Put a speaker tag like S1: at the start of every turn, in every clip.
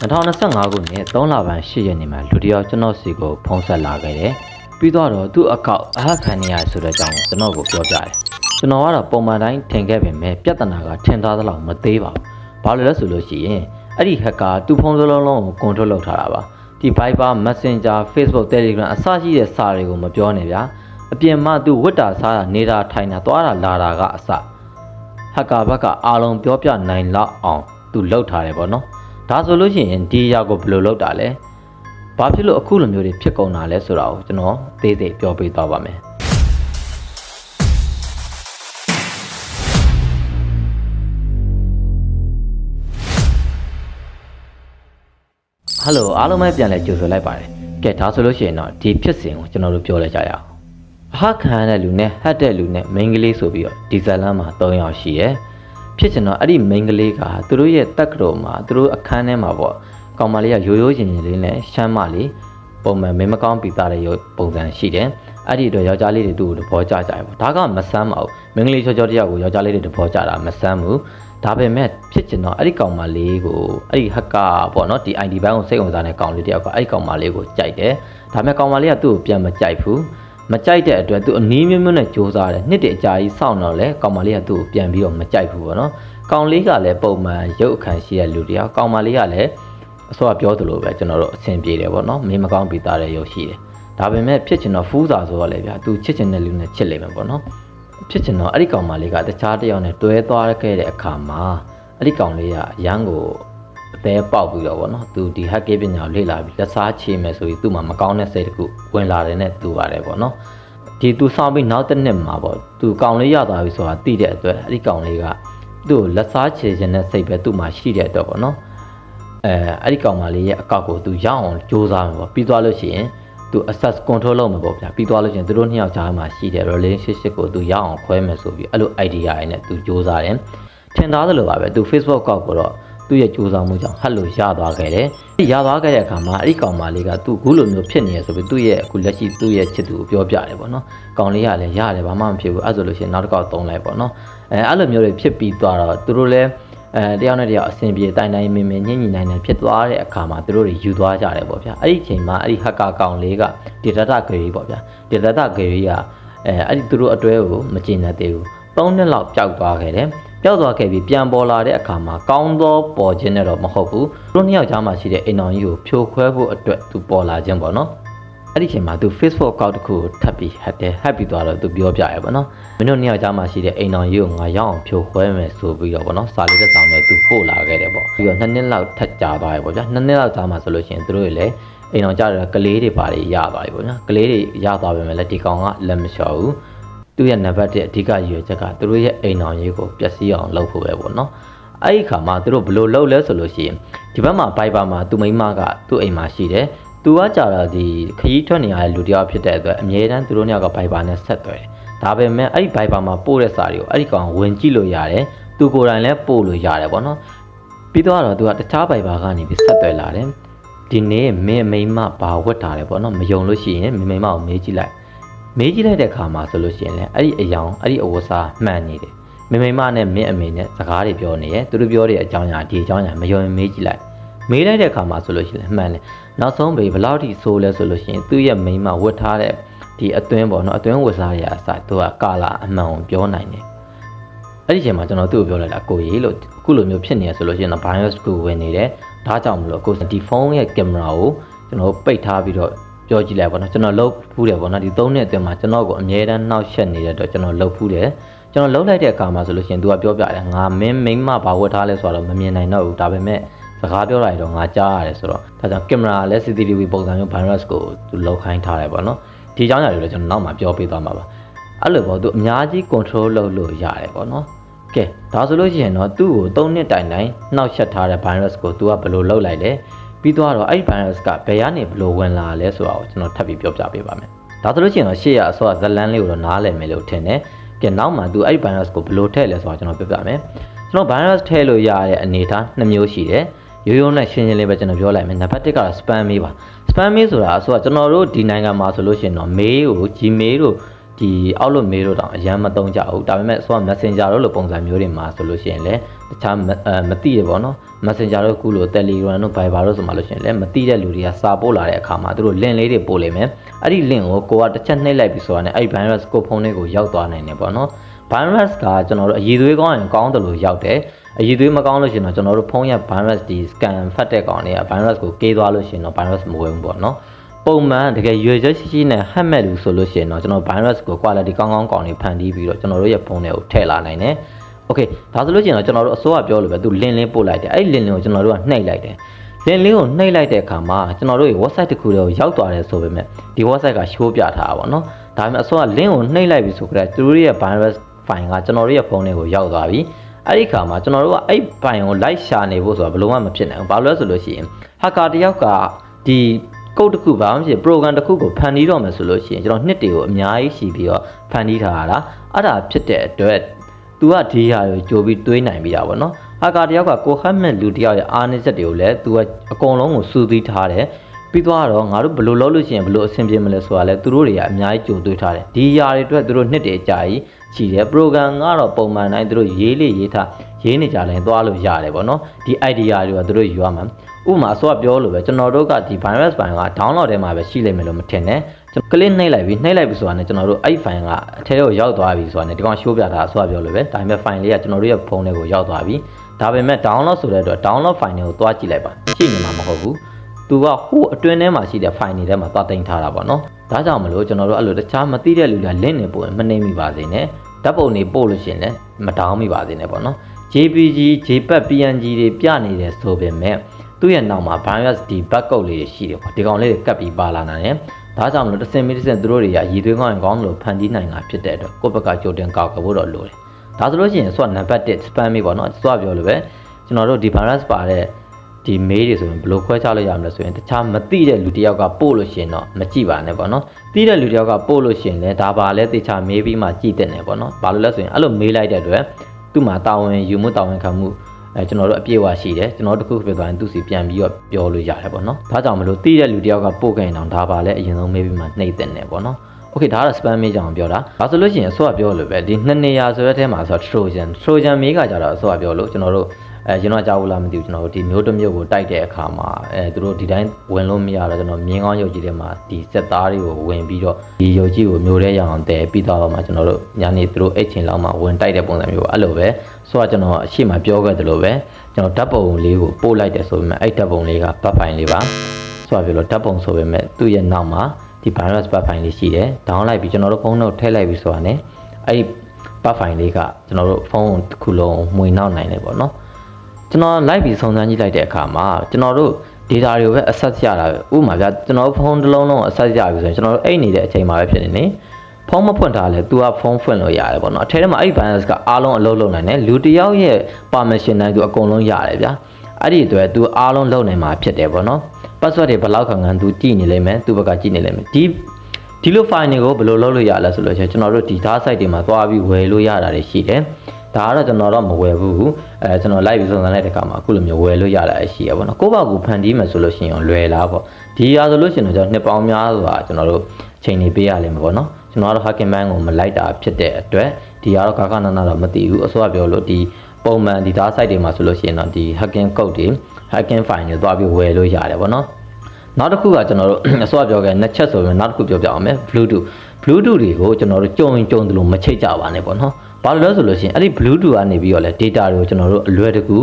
S1: 2025ခုနှစ်3လပိုင်း8ရက်နေ့မှာလူတစ်ယောက်ကျွန်တော်စီကိုဖုန်းဆက်လာခဲ့တယ်။ပြီးတော့သူ့အကောက်အဟခံနေရဆိုတဲ့အကြောင်းကိုကျွန်တော်ကိုပြောပြတယ်။ကျွန်တော်ကတော့ပုံမှန်တိုင်းထင်ခဲ့ပေမဲ့ပြဿနာကထင်သားသလောက်မသေးပါဘူး။ဘာလို့လဲဆိုလို့ရှိရင်အဲ့ဒီဟက်ကာသူ့ဖုန်းစလုံးလုံးကိုကွန်ထရိုးလုပ်ထားတာပါ။ဒီ Viber Messenger Facebook Telegram အစရှိတဲ့စာတွေကိုမပြောနဲ့ဗျာ။အပြင်မှာသူဝတ်တာစားတာနေတာထိုင်တာသွားတာလာတာကအစဟက်ကာဘက်ကအားလုံးပြောပြနိုင်လောက်အောင်သူလှုပ်ထားတယ်ပေါ့နော်။ ဒါဆိုလို့ရှိရင်ဒီအရာကိုဘယ်လိုလုပ်တာလဲ။ဘာဖြစ်လို့အခုလိုမျိုးတွေဖြစ်ကုန်တာလဲဆိုတာကိုကျွန်တော်သေးသေးပြောပြသွားပါမယ်။ဟယ်လိုအားလုံးပဲပြန်လဲကြိုဆိုလိုက်ပါတယ်။ကဲဒါဆိုလို့ရှိရင်တော့ဒီဖြစ်စဉ်ကိုကျွန်တော်တို့ပြောလိုက်ကြရအောင်။အဟခံရတဲ့လူနဲ့ဟတ်တဲ့လူနဲ့မိန်းကလေးဆိုပြီးတော့ဒီဇလန်မှာ၃ယောက်ရှိတယ်။ ဖြစ်ချင်တော့အဲ့ဒီမိန်းကလေးကသူတို့ရဲ့တက်ကတော်မှာသူတို့အခန်းထဲမှာပေါ့ကောင်မလေးကရိုးရိုးရင်ရင်လေးနဲ့ရှမ်းမလေးပုံမှန်မင်းမကောင်းပြီးသားတဲ့ရုပ်ပုံစံရှိတယ်။အဲ့ဒီတော့ယောက်ျားလေးတွေသူ့ကိုသဘောကျကြတယ်ပေါ့။ဒါကမဆမ်းပါဘူး။မိန်းကလေးချောချောတယောက်ကိုယောက်ျားလေးတွေသဘောကျတာမဆမ်းဘူး။ဒါပေမဲ့ဖြစ်ချင်တော့အဲ့ဒီကောင်မလေးကိုအဲ့ဒီဟက်ကပေါ့နော်ဒီ ID ဘန်းကိုစိတ်ဝင်စားတဲ့ကောင်လေးတယောက်ကအဲ့ဒီကောင်မလေးကိုကြိုက်တယ်။ဒါပေမဲ့ကောင်မလေးကသူ့ကိုပြန်မကြိုက်ဘူး။ မကြိုက်တဲ့အတွက်သူအနည်းမျိုးမျိုးနဲ့ကြိုးစားတယ်နှစ်တအကြာကြီးစောင့်တော့လဲကောင်မလေးကသူ့ကိုပြန်ပြီးတော့မကြိုက်ဘူးပေါ့နော်ကောင်လေးကလည်းပုံမှန်ရုပ်အခန်းရှိတဲ့လူတယောက်ကောင်မလေးကလည်းအစောကပြောသလိုပဲကျွန်တော်တို့အဆင်ပြေတယ်ပေါ့နော်မင်းမကောင်းပြီးသားတဲ့ရုပ်ရှိတယ်ဒါပေမဲ့ဖြစ်ချင်တော့ဖူးစာဆိုတော့လေဗျာသူချစ်ချင်တဲ့လူနဲ့ချစ်လိမ့်မယ်ပေါ့နော်ဖြစ်ချင်တော့အဲ့ဒီကောင်မလေးကတခြားတစ်ယောက်နဲ့တွဲသွားခဲ့တဲ့အခါမှာအဲ့ဒီကောင်လေးကအရန်ကို အသေးပေါက်ပြီးတော့ဗောနော်သူဒီဟက်ကေးပညာကိုလေ့လာပြီးလက်စားချေမယ်ဆိုပြီးသူ့မှာမကောင်းတဲ့စိတ်တစ်ခုဝင်လာတယ်နဲ့သူပါတယ်ဗောနော်ဒီသူဆောင်ပြီးနောက်တစ်နှစ်မှာဗောသူကောင်လေးရသွားပြီဆိုတာသိတဲ့အတွက်အဲ့ဒီကောင်လေးကသူ့ကိုလက်စားချေခြင်းနဲ့စိတ်ပဲသူ့မှာရှိတဲ့အတွက်ဗောနော်အဲအဲ့ဒီကောင်မလေးရဲ့အကောက်ကိုသူရအောင်စူးစမ်းမှာဗောပြီးသွားလို့ရှိရင်သူ access control လုပ်မှာပေါ့ဗျာပြီးသွားလို့ရှိရင်သူတို့နှစ်ယောက်ကြားမှာရှိတဲ့ relationship ကိုသူရအောင်ခွဲမယ်ဆိုပြီးအဲ့လို idea ရနဲ့သူစူးစမ်းတယ်ထင်သားသလိုပါပဲသူ Facebook ကောက်ကိုတော့ သူ့ရဲ့ကြိုးစားမှုကြောင့်ဟတ်လို့ရသွားခဲ့တယ်။ရသွားခဲ့တဲ့အခါမှာအဲ့ဒီကောင်မလေးကသူ့ခုလိုမျိုးဖြစ်နေရဆိုပြီးသူ့ရဲ့အခုလက်ရှိသူ့ရဲ့ချစ်သူကိုပြောပြတယ်ပေါ့နော်။ကောင်လေးကလည်းရတယ်ဘာမှမဖြစ်ဘူးအဲ့ဆိုလို့ရှိရင်နောက်တစ်ခေါက်သုံးလိုက်ပေါ့နော်။အဲအဲ့လိုမျိုးတွေဖြစ်ပြီးသွားတော့သူတို့လည်းအဲတယောက်နဲ့တယောက်အဆင်ပြေတိုင်တိုင်မင်မင်ညဉ့်ညဉ့်နိုင်နိုင်ဖြစ်သွားတဲ့အခါမှာသူတို့တွေယူသွားကြတယ်ပေါ့ဗျာ။အဲ့ဒီအချိန်မှာအဲ့ဒီဟက်ကာကောင်လေးကဒေတာတာဂရီပေါ့ဗျာ။ဒေတာတာဂရီကအဲအဲ့ဒီသူတို့အတွဲကိုမကျင်တတ်သေးဘူး။၃နှစ်လောက်ပျောက်သွားခဲ့တယ်။ ပျောက်သွားခဲ့ပြီးပြန်ပေါ်လာတဲ့အခါမှာကောင်းသောပေါ်ခြင်းနဲ့တော့မဟုတ်ဘူးသူတို့နှစ်ယောက်ကြားမှာရှိတဲ့အိမ်တော်ကြီးကိုဖြိုခွဲဖို့အတွက်သူပေါ်လာခြင်းပေါ့နော်အဲ့ဒီချိန်မှာသူ Facebook account တစ်ခုကိုထပ်ပြီးဟက်တယ်ဟက်ပြီးသွားတော့သူပြောပြရဲပေါ့နော်မင်းတို့နှစ်ယောက်ကြားမှာရှိတဲ့အိမ်တော်ကြီးကိုငါရောက်အောင်ဖြိုခွဲမယ်ဆိုပြီးတော့ပေါ့နော်စာလေးတစ်စောင်နဲ့သူပို့လာခဲ့တယ်ပေါ့ပြီးတော့နှစ်နှစ်လောက်ထပ်ကြာသွားပြီပေါ့ဗျာနှစ်နှစ်လောက်ကြာမှဆိုလို့ရှိရင်သူတို့တွေလည်းအိမ်တော်ကြတဲ့ကလေးတွေပါတွေရသွားပြီပေါ့နော်ကလေးတွေရသွားပြီမဲ့လည်းဒီကောင်ကလက်မလျှော်ဘူး သူ့ရဲ့နံပါတ်1အဓိကရည်ရွယ်ချက်ကသူတို့ရဲ့အိမ်တော်ရေးကိုပျက်စီးအောင်လုပ်ဖို့ပဲပေါ့နော်အဲ့ဒီခါမှာသူတို့ဘယ်လိုလုပ်လဲဆိုလို့ရှိရင်ဒီဘက်မှာ Viber မှာသူ့မိန်းမကသူ့အိမ်မှာရှိတယ်သူကကြာတော့ဒီခရီးထွက်နေရတဲ့လူတစ်ယောက်ဖြစ်တဲ့အတွက်အမြဲတမ်းသူတို့နှစ်ယောက်က Viber နဲ့ဆက်သွယ်တယ်ဒါပေမဲ့အဲ့ဒီ Viber မှာပို့တဲ့စာတွေကိုအဲ့ဒီကောင်ဝင်ကြည့်လို့ရတယ်သူကိုယ်တိုင်လည်းပို့လို့ရတယ်ပေါ့နော်ပြီးတော့သူကတခြား Viber ကနေပြီးဆက်သွယ်လာတယ်ဒီနေ့မင်းမိန်းမဘာဝတ်တာလဲပေါ့နော်မယုံလို့ရှိရင်မင်းမိန်းမကိုမေးကြည့်လိုက် မေးကြည့်လိုက်တဲ့အခါမှာဆိုလို့ရှိရင်လည်းအဲ့ဒီအယောင်အဲ့ဒီအဝတ်စားမှန်နေတယ်မင်းမိမနဲ့မင်းအမေနဲ့စကားတွေပြောနေရဲ့သူတို့ပြောတဲ့အကြောင်းအရာဒီအကြောင်းအရာမယုံရင်မေးကြည့်လိုက်မေးလိုက်တဲ့အခါမှာဆိုလို့ရှိရင်မှန်တယ်နောက်ဆုံးပဲဘယ်လောက်ထိဆိုးလဲဆိုလို့ရှိရင်သူ့ရဲ့မိမဝတ်ထားတဲ့ဒီအတွင်းပေါ့နော်အတွင်းဝတ်စားရအစားသူကကာလာအမှန်ကိုပြောနိုင်တယ်အဲ့ဒီချိန်မှာကျွန်တော်သူ့ကိုပြောလိုက်တာကိုကြီးလို့အခုလိုမျိုးဖြစ်နေရဆိုလို့ရှိရင်တော့ BIOS ကိုဝင်နေတယ်ဒါကြောင့်မလို့ကိုဒီဖုန်းရဲ့ကင်မရာကိုကျွန်တော်ပိတ်ထားပြီးတော့ ပြောကြည့်လိုက်ပါတော့ကျွန်တော်လှုပ်ဖူးတယ်ပေါ့နော်ဒီ၃နှစ်အတွင်းမှာကျွန်တော်ကိုအမြဲတမ်းနှောက်ယှက်နေတဲ့အတွက်ကျွန်တော်လှုပ်ဖူးတယ်ကျွန်တော်လှုပ်လိုက်တဲ့အခါမှာဆိုလို့ရှိရင် तू ကပြောပြတယ်ငါမင်းမိန်းမဘာဝတ်ထားလဲဆိုတော့မမြင်နိုင်တော့ဘူးဒါပေမဲ့စကားပြောလိုက်တော့ငါကြားရတယ်ဆိုတော့ဒါကြောင့်ကင်မရာလည်း CCTV ပုံစံမျိုး virus ကို तू လောက်ခိုင်းထားတယ်ပေါ့နော်ဒီအကြောင်းအရာတွေလည်းကျွန်တော်နောက်မှပြောပေးသွားမှာပါအဲ့လိုပေါ့ तू အများကြီး control လုပ်လို့ရတယ်ပေါ့နော်ကဲဒါဆိုလို့ရှိရင်တော့သူ့ကို၃နှစ်တိုင်တိုင်နှောက်ယှက်ထားတဲ့ virus ကို तू ကဘယ်လိုလုပ်လိုက်လဲ ပြီးတော့အဲ့ဒီ virus ကဘယ်ကနေဘလို့ဝင်လာလဲဆိုတာကိုကျွန်တော်ထပ်ပြီးပြောပြပေးပါမယ်။ဒါဆိုလို့ရှိရင်တော့ရှေ့ရအစောကဇလန်းလေးကိုတော့နားလည်မယ်လို့ထင်တယ်။ကဲနောက်မှသူအဲ့ဒီ virus ကိုဘလို့ထည့်လဲဆိုတာကျွန်တော်ပြောပြမယ်။ကျွန်တော် virus ထည့်လို့ရတဲ့အနေအထားနှစ်မျိုးရှိတယ်။ရိုးရိုးနဲ့ရှင်းရှင်းလေးပဲကျွန်တော်ပြောလိုက်မယ်။နံပါတ်1ကတော့ spam mail ပါ။ spam mail ဆိုတာအစောကကျွန်တော်တို့ဒီနိုင်ငံမှာဆိုလို့ရှိရင်တော့ mail ကို gmail တို့ဒီ outlook mail တို့တောင်အရန်မသုံးကြဘူးဒါပေမဲ့ဆိုတော့ messenger တို့လိုပုံစံမျိုးတွေမှာဆိုလို့ရှိရင်လည်း တခြားမအဲမသိရပေါ့နော် Messenger တို့ကူလို့ Telegram တို့ Viber တို့ဆိုမှလို့ရှိရင်လည်းမသိတဲ့လူတွေကစာပို့လာတဲ့အခါမှာသူတို့ link လေးတွေပို့လိမ့်မယ်အဲ့ဒီ link ကိုကိုကတစ်ချက်နှိပ်လိုက်ပြီဆိုတာနဲ့အဲ့ဒီ virus ကိုဖုန်းလေးကိုရောက်သွားနိုင်တယ်ပေါ့နော် virus ကကျွန်တော်တို့အရည်သွေးကောင်းရင်ကောင်းတယ်လို့ရောက်တယ်အရည်သွေးမကောင်းလို့ရှိရင်တော့ကျွန်တော်တို့ဖုန်းရဲ့ virus ဒီ scan ဖတ်တဲ့ကောင်တွေက virus ကိုကေးသွားလို့ရှိရင်တော့ virus မဝင်ဘူးပေါ့နော်ပုံမှန်တကယ်ရွေချက်ရှိရှိနဲ့ဟတ်မဲ့လူဆိုလို့ရှိရင်တော့ကျွန်တော် virus ကို quality ကောင်းကောင်းကောင်းနေဖန်တီးပြီးတော့ကျွန်တော်တို့ရဲ့ဖုန်းတွေကိုထည့်လာနိုင်တယ်။ Okay ဒါဆိုလို့ရှိရင်တော့ကျွန်တော်တို့အစိုးရပြောလို့ပဲသူ link လေးပို့လိုက်တယ်။အဲ့ဒီ link လေးကိုကျွန်တော်တို့ကနှိပ်လိုက်တယ်။ link လေးကိုနှိပ်လိုက်တဲ့အခါမှာကျွန်တော်တို့ရဲ့ website တစ်ခုတည်းကိုရောက်သွားတယ်ဆိုပေမဲ့ဒီ website က show ပြထားတာပေါ့နော်။ဒါပေမဲ့အစိုးရ link ကိုနှိပ်လိုက်ပြီဆိုကြတဲ့သူတို့ရဲ့ virus file ကကျွန်တော်တို့ရဲ့ဖုန်းတွေကိုရောက်သွားပြီ။အဲ့ဒီခါမှာကျွန်တော်တို့ကအဲ့ file ကို like ရှာနေဖို့ဆိုတာဘယ်လိုမှမဖြစ်နိုင်ဘူး။ဘာလို့လဲဆိုလို့ရှိရင် hacker တယောက်ကဒီကုတ်တစ်ခုဘာမှမရှိ program တစ်ခုကိုဖန်တီးတော့မယ်ဆိုလို့ရှိရင်ကျွန်တော်နှစ်တွေကိုအများကြီးရှိပြီးတော့ဖန်တီးထားရတာအဲ့ဒါဖြစ်တဲ့အတွက် तू ကဒီဟာကိုကြိုပြီးတွေးနိုင်ပြီးတာပေါ့နော်ဟာကာတယောက်ကကိုဟတ်မဲ့လူတယောက်ရဲ့အားနည်းချက်တွေကိုလည်း तू ကအကုန်လုံးကိုစူးစီးထားတယ်ပြီးသွားတော့ငါတို့ဘယ်လိုလုပ်လို့ရှိရင်ဘယ်လိုအဆင်ပြေမလဲဆိုတာလဲသူတို့တွေကအများကြီးကြိုတွေးထားတယ်ဒီຢာတွေအတွက်သူတို့နှစ်တွေအကြာကြီးရှိတယ် program ကတော့ပုံမှန်တိုင်းသူတို့ရေးလေရေးထားရေးနေကြတယ်သွားလို့ရတယ်ပေါ့နော်ဒီ idea တွေကသူတို့ယူရမှာဥပမာအစောကပြောလို့ပဲကျွန်တော်တို့ကဒီ virus file က download ထဲမှာပဲရှိလိမ့်မယ်လို့မထင်နဲ့ ကျွန်တော် click နှိပ်လိုက်ပြီးနှိပ်လိုက်ပြီဆိုတာနဲ့ကျွန်တော်တို့အဲ့ file ကအထဲကိုရောက်သွားပြီဆိုတာနဲ့ဒီကောင် show ပြတာအစောကပြောလို့ပဲဒါပေမဲ့ file လေးကကျွန်တော်တို့ရဲ့ဖုန်းထဲကိုရောက်သွားပြီဒါပေမဲ့ download ဆိုတဲ့အတွက် download file တွေကိုသွားကြည့်လိုက်ပါရှိနေမှာမဟုတ်ဘူးသူကဟိုအတွင်းထဲမှာရှိတဲ့ file တွေထဲမှာသွားတင်ထားတာပေါ့နော်ဒါကြောင့်မလို့ကျွန်တော်တို့အဲ့လိုတခြားမသိတဲ့လူတွေက link တွေပို့ရင်မနှိမ့်မိပါစေနဲ့ဓာတ်ပုံတွေပို့လို့ရှိရင်လည်းမတောင်းမိပါစေနဲ့ပေါ့နော် JPG JPEG PNG တွေပြနေတယ်ဆိုပေမဲ့သူ့ရဲ့နောက်မှာ virus ဒီ backup လေးတွေရှိတယ်ပေါ့ဒီကောင်လေးတွေကပ်ပြီးပါလာနိုင်တယ် ဒါကြောင့်မလို့တစ်စင်မီတစ်စင်သူတို့တွေကရည်သွေးကောင်းရင်ကောင်းလို့ဖန်တီးနိုင်တာဖြစ်တဲ့အတွက်ကိုယ့်ဘက်ကကြိုတင်ကောက်ဖို့တော့လိုတယ်ဒါဆိုလို့ရှိရင်ဆိုတော့ number 1 spam မေးပေါ့နော်ဆိုတော့ပြောလို့ပဲကျွန်တော်တို့ဒီ virus ပါတဲ့ဒီ mail တွေဆိုရင်ဘယ်လိုခွဲခြားလို့ရမလဲဆိုရင်တခြားမသိတဲ့လူတစ်ယောက်ကပို့လို့ရှိရင်တော့မကြည့်ပါနဲ့ပေါ့နော်သိတဲ့လူတစ်ယောက်ကပို့လို့ရှိရင်လည်းဒါပါလဲတေချာမေးပြီးမှကြည့်တဲ့နယ်ပေါ့နော်ဘာလို့လဲဆိုရင်အဲ့လိုမေးလိုက်တဲ့အတွက်သူ့မှာတာဝန်ယူမှုတာဝန်ခံမှု အဲကျွန်တော်တို့အပြည့်အဝရှိတယ်ကျွန်တော်တို့တစ်ခုဖြစ်သွားရင်သူ့စီပြန်ပြီးတော့ပြောလို့ရတယ်ပေါ့နော်ဒါကြောင့်မလို့သိတဲ့လူတစ်ယောက်ကပို့ခဲ့ရင်တော့ဒါပါလဲအရင်ဆုံးမေးပြီးမှနှိပ်တဲ့နယ်ပေါ့နော်โอเคဒါကတော့ spam မေးကြအောင်ပြောတာဒါဆိုလို့ရှိရင်အစောကပြောလို့ပဲဒီနှစ်နေရာဆိုတဲ့အထဲမှာဆိုတော့ Trojan Trojan မေးကကြတော့အစောကပြောလို့ကျွန်တော်တို့ အဲကျွန်တော်ကြောက်ဘူးလားမသိဘူးကျွန်တော်တို့ဒီမျိုးတစ်မျိုးကိုတိုက်တဲ့အခါမှာအဲသူတို့ဒီတိုင်းဝင်လို့မရတော့ကျွန်တော်မြင်းကောင်းရုပ်ကြီးထဲမှာဒီစက်သားတွေကိုဝင်ပြီးတော့ဒီရုပ်ကြီးကိုမျိုးထဲရအောင်တည်ပြီးတော့မှကျွန်တော်တို့ညာနေသူတို့အိတ်ချင်လောက်မှဝင်တိုက်တဲ့ပုံစံမျိုးအဲ့လိုပဲဆိုတော့ကျွန်တော်အရှိမပြောခဲ့သလိုပဲကျွန်တော်ဓာတ်ပုံလေးကိုပို့လိုက်တယ်ဆိုပေမဲ့အဲ့ဓာတ်ပုံလေးကပတ်ဖိုင်လေးပါဆိုတော့ပြောလို့ဓာတ်ပုံဆိုပေမဲ့သူ့ရဲ့နောက်မှာဒီ virus ပတ်ဖိုင်လေးရှိတယ် down လိုက်ပြီးကျွန်တော်တို့ဖုန်းတော့ထည့်လိုက်ပြီးဆိုတာ ਨੇ အဲ့ဒီပတ်ဖိုင်လေးကကျွန်တော်တို့ဖုန်းတစ်ခုလုံးမှွေနောက်နိုင်တယ်ပေါ့နော် ကျွန်တော်လိုက်ပြီးစုံစမ်းကြည့်လိုက်တဲ့အခါမှာကျွန်တော်တို့ data တွေကိုပဲ access ရတာပဲဥပမာပြကျွန်တော်ဖုန်းတစ်လုံးလုံး access ရပြီဆိုရင်ကျွန်တော်တို့အိတ်နေတဲ့အချိန်မှာပဲဖြစ်နေနေဖုန်းမဖွင့်ထားလဲသူကဖုန်းဖွင့်လို့ရတယ်ပေါ့နော်အထဲထဲမှာအဲ့ဒီ virus ကအားလုံးအလုပ်လုပ်နိုင်တယ်လူတစ်ယောက်ရဲ့ permission တိုင်းသူအကုန်လုံးရတယ်ဗျာအဲ့ဒီအတွက်သူအားလုံးလုပ်နိုင်မှာဖြစ်တယ်ပေါ့နော် password တွေဘယ်လောက်ခံခံသူကြည့်နေလိမ့်မယ်သူဘက်ကကြည့်နေလိမ့်မယ်ဒီဒီလို file တွေကိုဘယ်လိုလုပ်လို့ရလဲဆိုလို့ရှိရင်ကျွန်တော်တို့ဒီ data site တွေမှာသွားပြီးဝယ်လို့ရတာတွေရှိတယ် ဒါကတော့ကျွန်တော်တော့မဝယ်ဘူးအဲကျွန်တော် live စုံစမ်းလိုက်တဲ့အခါမှာအခုလိုမျိုးဝယ်လို့ရတာရှိရပါတော့ကိုယ့်ဘာကိုဖန်တီးမယ်ဆိုလို့ရှိရင်လွယ်လားပေါ့ဒီရာဆိုလို့ရှိရင်တော့ကျွန်တော်နှစ်ပေါင်းများစွာကျွန်တော်တို့ချိန်နေပေးရလိမ့်မယ်ပေါ့နော်ကျွန်တော်ကတော့ hacking man ကိုမလိုက်တာဖြစ်တဲ့အတွက်ဒီကတော့ကာကနာနာတော့မသိဘူးအစိုးရပြောလို့ဒီပုံမှန်ဒီ data site တွေမှာဆိုလို့ရှိရင်တော့ဒီ hacking code တွေ hacking file တွေသွားပြီးဝယ်လို့ရတယ်ပေါ့နော်နောက်တစ်ခုကကျွန်တော်တို့အစောပြောခဲ့နှစ်ချက်ဆိုရင်နောက်တစ်ခုပြောပြအောင်မယ် Bluetooth Bluetooth တွေကိုကျွန်တော်တို့ကြုံရင်ကြုံတယ်လို့မချိတ်ကြပါနဲ့ပေါ့နော် ဘာလို့လဲဆိုလို့ရှိရင်အဲ့ဒီ Bluetooth ကနေပြီးတော့လဲ data တွေကိုကျွန်တော်တို့အလွယ်တကူ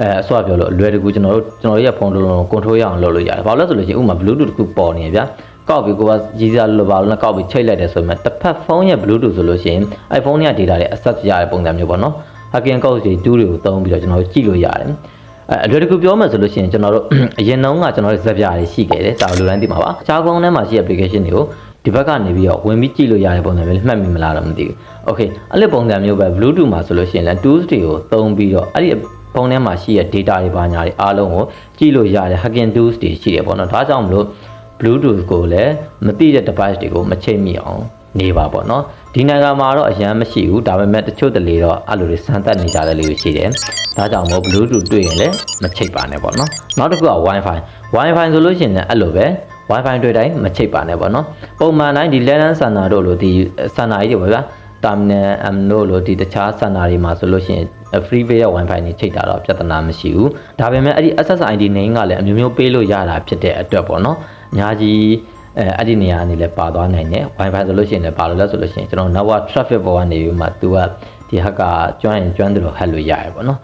S1: အဲအစောပြောလို့အလွယ်တကူကျွန်တော်တို့ကျွန်တော်တို့ရဲ့ဖုန်းလုံးလုံး control ရအောင်လုပ်လို့ရတယ်ဘာလို့လဲဆိုလို့ရှိရင်ဥပမာ Bluetooth တစ်ခုပေါ်နေရဗျာကောက်ပြီးကိုကရည်စားလို့ပါလို့လည်းကောက်ပြီးချိတ်လိုက်တယ်ဆိုမှတစ်ဖက်ဖုန်းရဲ့ Bluetooth ဆိုလို့ရှိရင်အဲ့ဖုန်းရဲ့ data တွေ access ရတဲ့ပုံစံမျိုးပေါ့နော် hacking code တွေတူးတွေကိုသုံးပြီးတော့ကျွန်တော်တို့ကြည့်လို့ရတယ်အဲအလွယ်တကူပြောမှဆိုလို့ရှိရင်ကျွန်တော်တို့အရင်တုန်းကကျွန်တော်တို့ဇက်ပြားတွေရှိခဲ့တယ်ဒါလိုတိုင်းသိမှာပါအခြားကုန်းထဲမှာရှိ application တွေကို ဒီဘက်ကနေပြီးတော့ဝင်ပြီးကြည့်လို့ရတဲ့ပုံစံမျိုးလေးမှတ်မိမလားတော့မသိဘူး။ Okay အဲ့ဒီပုံစံမျိုးပဲ Bluetooth မှာဆိုလို့ရှိရင်လည်း tools တွေကိုသုံးပြီးတော့အဲ့ဒီဖုန်းထဲမှာရှိတဲ့ data တွေပါညာတွေအားလုံးကိုကြည့်လို့ရတဲ့ hacking tools တွေရှိတယ်ပေါ့နော်။ဒါကြောင့်မလို့ Bluetooth ကိုလည်းမသိတဲ့ device တွေကိုမချိတ်မိအောင်နေပါပေါ့နော်။ဒီနိုင်ငံမှာတော့အရန်မရှိဘူးဒါပေမဲ့တချို့တလေတော့အဲ့လိုတွေစမ်းသပ်နေကြတဲ့လူတွေရှိတယ်။ဒါကြောင့်မို့ Bluetooth တွေ့ရင်လည်းမချိတ်ပါနဲ့ပေါ့နော်။နောက်တစ်ခုက Wi-Fi Wi-Fi ဆိုလို့ရှိရင်လည်းအဲ့လိုပဲ Wi-Fi တွေ့တိုင်းမချိတ်ပါနဲ့ပေါ့နော်ပုံမှန်တိုင်းဒီ LAN ဆန်နာတို့လိုဒီဆန်နာကြီးတွေပေါ့ဗျာ terminal m တို့လိုဒီတခြားစင်တာတွေမှာဆိုလို့ရှိရင် free way ရဲ့ wifi နေချိန်တာတော့ပြဿနာမရှိဘူးဒါပေမဲ့အဲ့ဒီ SSID name ကလည်းအမျိုးမျိုးပေးလို့ရတာဖြစ်တဲ့အတွက်ပေါ့နော်အများကြီးအဲအဲ့ဒီနေရာကနေလည်းပါသွားနိုင်တယ် wifi ဆိုလို့ရှိရင်လည်းပါလို့လဲဆိုလို့ရှိရင်ကျွန်တော် network traffic ပေါ်ကနေပြီးမှ तू ကဒီဟက်ကကျွမ်းရင်ကျွမ်းတယ်လို့ဟက်လို့ရရပေါ့နော်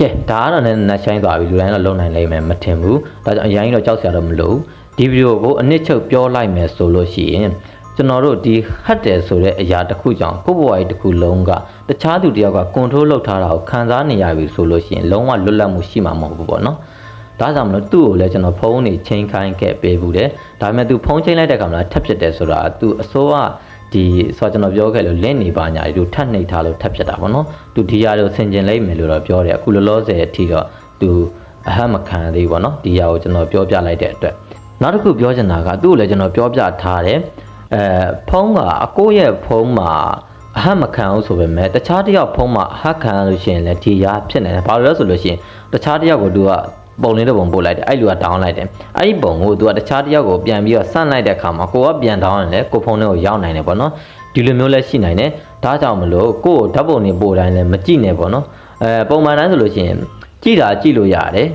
S1: ကဲဒါကတော့လည်းနှက်ဆိုင်သွားပြီလူတိုင်းတော့လုံနိုင်လိမ့်မယ်မထင်ဘူးဒါကြောင့်အရင်ကြီးတော့ကြောက်စရာတော့မလိုဘူး ဒီဗီဒီယိုကိုအနစ်ချုပ်ပြောလိုက်မယ်ဆိုလို့ရှိရင်ကျွန်တော်တို့ဒီဟတ်တယ်ဆိုတဲ့အရာတစ်ခုကြောင့်ကိုယ့်ဘဝကြီးတစ်ခုလုံးကတခြားသူတယောက်ကကွန်ထရိုးလုပ်ထားတာကိုခံစားနေရပြီဆိုလို့ရှိရင်လုံးဝလွတ်လပ်မှုရှိမှာမဟုတ်ဘူးပေါ့နော်ဒါကြောင့်မလို့သူ့ကိုလည်းကျွန်တော်ဖုန်းနေချိန်ခိုင်းခဲ့ပေးဘူးတယ်ဒါပေမဲ့သူဖုန်းချိန်လိုက်တဲ့ခါမှာထပ်ဖြစ်တယ်ဆိုတာသူအစိုးရဒီဆိုတော့ကျွန်တော်ပြောခဲ့လို့လက်နေပါညာဒီလိုထပ်နှိပ်ထားလို့ထပ်ဖြစ်တာပေါ့နော်သူဒီဟာကိုဆင်ကျင်လိုက်မယ်လို့တော့ပြောတယ်အခုလောလောဆယ်အထိတော့သူအဟမ်းမခံသေးဘူးပေါ့နော်ဒီဟာကိုကျွန်တော်ပြောပြလိုက်တဲ့အတွက် နောက်တစ်ခုပြောချင်တာကသူ့ကိုလည်းကျွန်တော်ပြောပြထားတယ်အဲဖုန်းကအကိုရဲ့ဖုန်းမှာအဟမ်းမခံအောင်ဆိုပေမဲ့တခြားတစ်ယောက်ဖုန်းမှာအဟမ်းခံရလို့ရှိရင်လည်းဒီရာဖြစ်နေတယ်ဘာလို့လဲဆိုလို့ရှိရင်တခြားတစ်ယောက်ကိုသူကပုံလေးတစ်ပုံပို့လိုက်တယ်အဲ့လူကတောင်းလိုက်တယ်အဲ့ဒီပုံကိုသူကတခြားတစ်ယောက်ကိုပြန်ပြီးတော့ဆန့်လိုက်တဲ့အခါမှာကိုကပြန်တောင်းရင်လည်းကိုဖုန်းထဲကိုရောက်နိုင်တယ်ပေါ့နော်ဒီလိုမျိုးလည်းရှိနိုင်တယ်ဒါကြောင့်မလို့ကိုကိုဓာတ်ပုံတွေပို့တိုင်းလည်းမကြည့်နဲ့ပေါ့နော်အဲပုံမှန်တိုင်းဆိုလို့ရှိရင်ကြည့်တာကြည့်လို့ရတယ်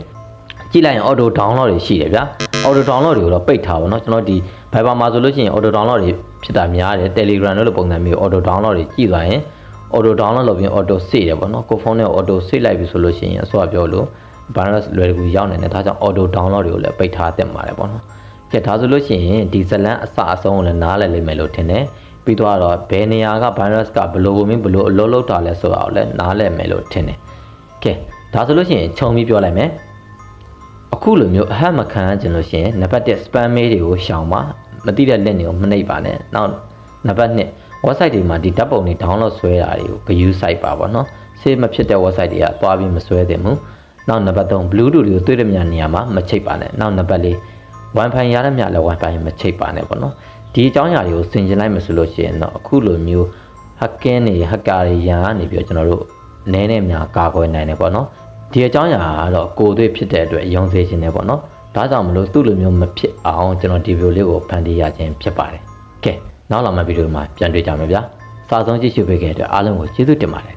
S1: ကြည့်လိုက်ရင် auto download တွေရှိတယ်ဗျာ auto download တွေကိုတော့ပိတ်ထားပါတော့ကျွန်တော်ဒီ Viber မှာဆိုလို့ရှိရင် auto download တွေဖြစ်တာများတယ် Telegram တို့လိုပုံစံမျိုး auto download တွေကြည့်သွားရင် auto download လုပ်ပြီး auto save တယ်ပေါ့နော်ကိုဖုန်းနဲ့ auto save လိုက်ပြီဆိုလို့ရှိရင်အစောပြောလို့ virus လွယ်ကူရောက်နေတယ်ဒါကြောင့် auto download တွေကိုလည်းပိတ်ထားတင်ပါတယ်ပေါ့နော်ကဲဒါဆိုလို့ရှိရင်ဒီဇလန်အစအဆုံးကိုလည်းနားလည်လိမ့်မယ်လို့ထင်တယ်ပြီးတော့ဘယ်နေရာက virus ကဘလို့ဝင်ဘလို့အလုံးလုံးတာလဲဆိုတာကိုလည်းနားလည်မယ်လို့ထင်တယ်ကဲဒါဆိုလို့ရှိရင်ခြုံပြီးပြောလိုက်မယ် အခုလိုမျိုးအဟတ်မခံကျင်လို့ရှိရင်နံပါတ်1 spam mail တွေကိုရှောင်ပါမသိတဲ့ link တွေကိုမနှိပ်ပါနဲ့နောက်နံပါတ်2 website တွေမှာဒီဓာတ်ပုံတွေ download ဆွဲတာတွေကို view site ပါပေါ့နော် save မဖြစ်တဲ့ website တွေကသွားပြီးမဆွဲသင့်ဘူးနောက်နံပါတ်3 bluetooth တွေကိုတွေ့တဲ့မြနေရာမှာမချိတ်ပါနဲ့နောက်နံပါတ်4 wifi ရတဲ့မြလည်း wifi မချိတ်ပါနဲ့ပေါ့နော်ဒီအကြောင်းအရာတွေကိုဆင်ခြင်လိုက်မှဆိုလို့ရှိရင်တော့အခုလိုမျိုး hacking တွေ hacker တွေရန်ကနေပြီးတော့ကျွန်တော်တို့နည်းနည်းများကာကွယ်နိုင်တယ်ပေါ့နော် ဒီအကြောင်းအရာကတော့ကိုယ်တွေ့ဖြစ်တဲ့အတွက်ယုံစေခြင်းနဲ့ပေါ့နော်ဒါကြောင့်မလို့သူ့လိုမျိုးမဖြစ်အောင်ကျွန်တော်ဒီဗီဒီယိုလေးကိုဖန်တီးရခြင်းဖြစ်ပါတယ်ကဲနောက်လာမယ့်ဗီဒီယိုမှာပြန်တွေ့ကြမယ်ဗျာစာဆုံးကြည့်ရှုပေးခဲ့တဲ့အတွက်အားလုံးကိုကျေးဇူးတင်ပါတယ်